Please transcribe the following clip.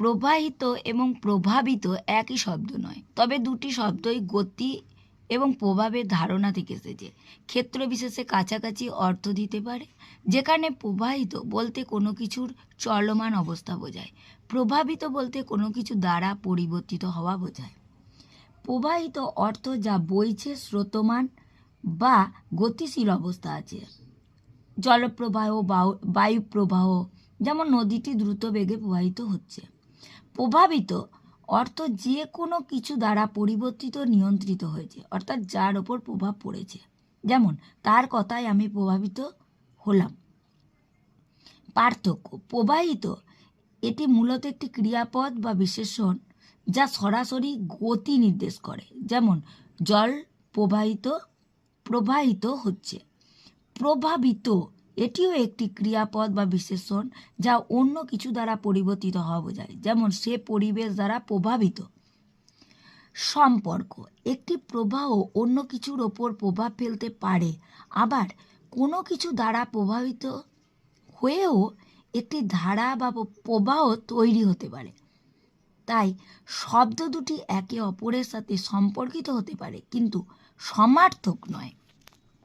প্রবাহিত এবং প্রভাবিত একই শব্দ নয়। তবে দুটি শব্দই গতি এবং প্রভাবের ধারণা থেকে এসেছে। ক্ষেত্র বিশেষে কাছাকাছি অর্থ দিতে পারে, যেখানে প্রবাহিত বলতে কোনো কিছুর চলমান অবস্থা বোঝায়, প্রভাবিত বলতে কোনো কিছু দ্বারা পরিবর্তিত হওয়া বোঝায়। প্রবাহিত অর্থ যা বইছে স্রোতমান বা গতিশীল অবস্থা আছে। জলপ্রবাহ, বায়ু প্রবাহ যেমন নদীটি দ্রুত বেগে প্রবাহিত হচ্ছে। প্রভাবিত অর্থ যে কোনো কিছু দ্বারা পরিবর্তিত নিয়ন্ত্রিত হয়েছে, অর্থাৎ যার ওপর প্রভাব পড়েছে। যেমন, তার কথায় আমি প্রভাবিত হলাম। পার্থক্য, প্রবাহিত এটি মূলত একটি ক্রিয়াপদ বা বিশেষণ যা সরাসরি গতি নির্দেশ করে। যেমন, জল প্রবাহিত প্রবাহিত হচ্ছে। প্রভাবিত এটিও একটি ক্রিয়াপদ বা বিশেষণ যা অন্য কিছু দ্বারা পরিবর্তিত হওয়া বোঝায়। যেমন, সে পরিবেশ দ্বারা প্রভাবিত। সম্পর্ক। একটি প্রবাহ অন্য কিছুর ওপর প্রভাব ফেলতে পারে। আবার, কোনো কিছু দ্বারা প্রভাবিত হয়েও একটি ধারা বা প্রবাহ তৈরি হতে পারে। তাই, শব্দ দুটি একে অপরের সাথে সম্পর্কিত হতে পারে, কিন্তু সমার্থক নয়।